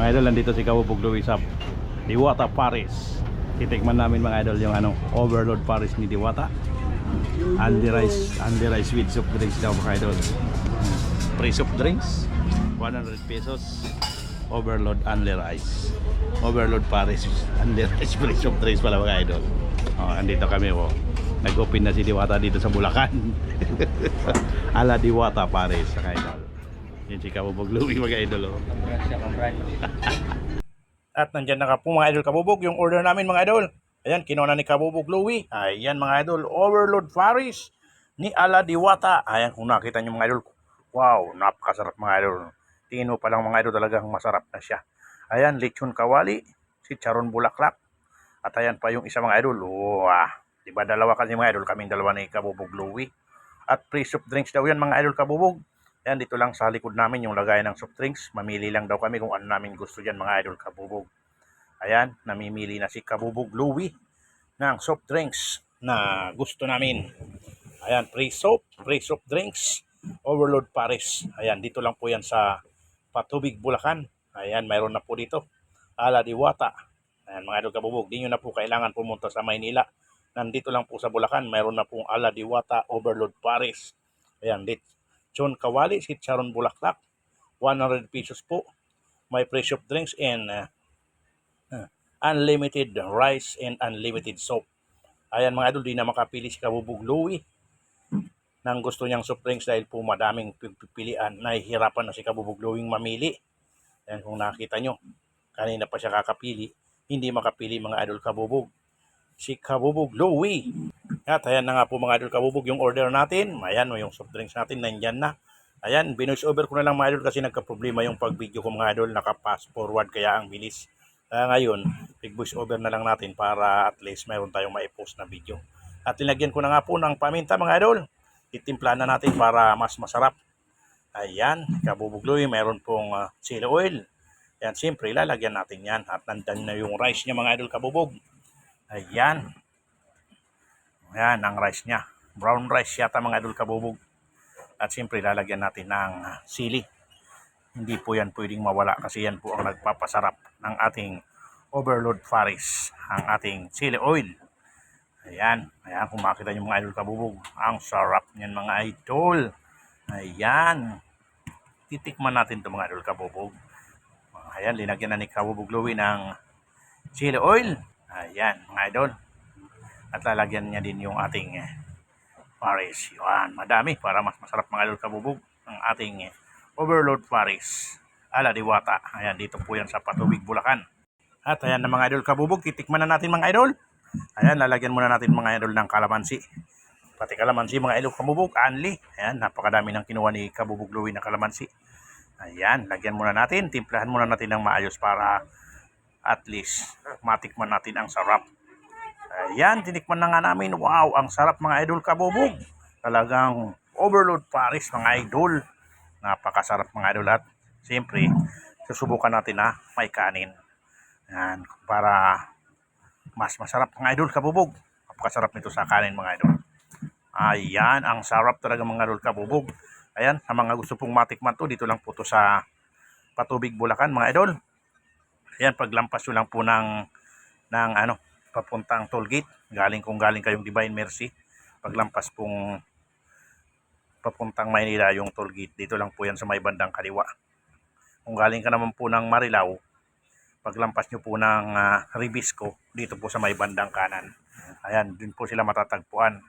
mga idol, nandito si Kabubog Luis sa Diwata Paris. Titikman namin mga idol yung ano, overload Paris ni Diwata. Andy Rice, Andy Rice with soft drinks daw mga idol. Free soft drinks, 100 pesos. Overload Andy Rice. Overload Paris, Andy Rice free soft drinks pala mga idol. Oh, andito kami po. Nag-open na si Diwata dito sa Bulacan. Ala Diwata Paris mga idol. Yan si Kabubog Louie mga idol. Oh. At nandyan na ka po mga idol kabubog yung order namin mga idol. Ayan, kinuha na ni Kabubog Louie. Ayan mga idol, Overload Faris ni Ala Diwata. Ayan, kung nakita nyo mga idol, wow, napakasarap mga idol. Tingin mo pa lang mga idol talagang masarap na siya. Ayan, lechon kawali, si Charon Bulaklak. At ayan pa yung isa mga idol. Wow, diba dalawa kasi mga idol, kaming dalawa ni Kabubog Louie. At free soft drinks daw yan mga idol kabubog. Ayan, dito lang sa likod namin yung lagayan ng soft drinks. Mamili lang daw kami kung ano namin gusto dyan mga idol kabubog. Ayan, namimili na si Kabubog Louie ng soft drinks na gusto namin. Ayan, free soap, free soft drinks, Overload Paris. Ayan, dito lang po yan sa Patubig, Bulacan. Ayan, mayroon na po dito. Ala Diwata. Ayan, mga idol kabubog, di nyo na po kailangan pumunta sa Maynila. Nandito lang po sa Bulacan, mayroon na pong Ala Diwata Overload Paris. Ayan, dit. John Kawali, si Charon Bulaklak. 100 pesos po. May free soft drinks and uh, unlimited rice and unlimited soap. Ayan mga idol, di na makapili si Kabubog Louie ng gusto niyang soft drinks dahil po madaming pipilian. Nahihirapan na si Kabubog Louie mamili. Ayan kung nakita nyo, kanina pa siya kakapili, hindi makapili mga idol Kabubog. Si Kabubog Louie. At ayan na nga po mga idol Kabubog yung order natin. Ayan yung soft drinks natin, nandyan na. Ayan, binoise over ko na lang mga idol kasi nagka-problema yung pag-video ko mga idol, naka-fast forward kaya ang bilis. Kaya ngayon, big voice over na lang natin para at least mayroon tayong maipost na video. At linagyan ko na nga po ng paminta mga idol. Itimpla na natin para mas masarap. Ayan, kabubugloy, mayroon pong uh, chili oil. Ayan, siyempre, lalagyan natin yan. At nandan na yung rice niya mga idol kabubog. Ayan. Ayan, ang rice niya. Brown rice yata mga idol kabubog. At siyempre, lalagyan natin ng sili hindi po yan pwedeng mawala kasi yan po ang nagpapasarap ng ating overload faris, ang ating chili oil. Ayan, ayan kung makita nyo mga idol kabubog, ang sarap niyan mga idol. Ayan, titikman natin ito mga idol kabubog. Ayan, linagyan na ni kabubog Louie ng chili oil. Ayan, mga idol. At lalagyan niya din yung ating eh, faris. Yan, madami para mas masarap mga idol kabubog ang ating eh, Overload Paris. Ala Diwata. Ayan, dito po yan sa Patubig, Bulacan. At ayan na mga idol kabubog, titikman na natin mga idol. Ayan, lalagyan muna natin mga idol ng kalamansi. Pati kalamansi mga idol kabubog, anli. Ayan, napakadami ng kinuha ni Kabubog Louie na kalamansi. Ayan, lagyan muna natin, timplahan muna natin ng maayos para at least matikman natin ang sarap. Ayan, tinikman na nga namin. Wow, ang sarap mga idol kabubog. Talagang overload Paris mga idol. Napakasarap mga idol at siyempre susubukan natin na may kanin. Yan, para mas masarap mga idol kabubog. Napakasarap nito sa kanin mga idol. Ayan, ang sarap talaga mga idol kabubog. Ayan, sa mga gusto pong matikman to, dito lang po to sa Patubig Bulacan mga idol. Ayan, paglampas nyo lang po ng, ng ano, papuntang toll gate. Galing kung galing kayong Divine Mercy. Paglampas pong papuntang Maynila yung toll gate. Dito lang po yan sa may bandang kaliwa. Kung galing ka naman po ng Marilao, paglampas nyo po ng uh, Ribisco, dito po sa may bandang kanan. Ayan, din po sila matatagpuan.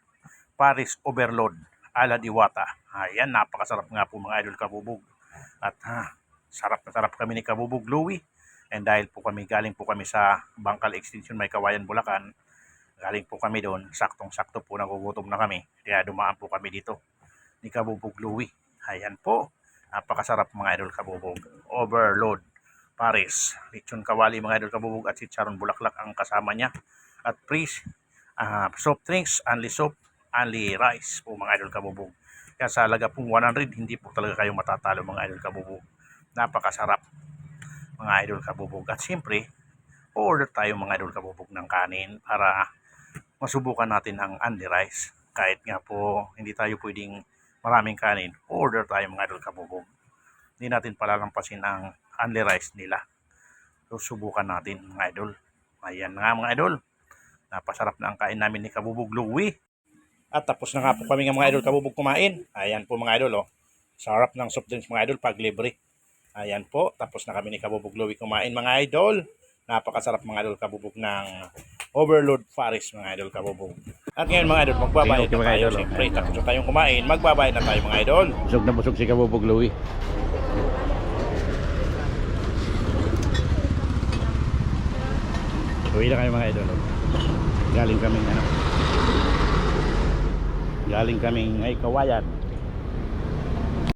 Paris Overload, ala Diwata. Ayan, napakasarap nga po mga idol kabubog. At ha, sarap na sarap kami ni Kabubog Louie. And dahil po kami, galing po kami sa Bangkal Extension May Kawayan, Bulacan, galing po kami doon, saktong-sakto po nagugutom na kami. Kaya dumaan po kami dito ni Kabubog Louie. Ayan po. Napakasarap mga idol kabubog. Overload. Paris. Lechon kawali mga idol kabubog at si Charon Bulaklak ang kasama niya. At please, uh, soft drinks, only soap, only rice po mga idol kabubog. Kaya sa halaga pong 100, hindi po talaga kayo matatalo mga idol kabubog. Napakasarap mga idol kabubog. At siyempre, order tayo mga idol kabubog ng kanin para masubukan natin ang only rice. Kahit nga po hindi tayo pwedeng maraming kanin, order tayo mga idol kabubog. Hindi natin palalampasin ang only rice nila. susubukan natin mga idol. Ayan nga mga idol. Napasarap na ang kain namin ni Kabubog Louie. At tapos na nga po kami nga mga idol Kabubog kumain. Ayan po mga idol oh. Sarap ng soft drinks mga idol pag libre. Ayan po. Tapos na kami ni Kabubog Louie kumain mga idol. Napakasarap mga idol Kabubog ng Overload Paris mga idol Kabubog. At ngayon mga idol magbabayad Okay, okay, na tayo. idol, oh. Siyempre Ayan. tapos na tayong kumain. Magbabayad na tayo mga idol. Busog na busog si Kabubog Louie. Uwi na kayo mga idol. oh. Galing kaming ano. Galing kaming ay kawayan.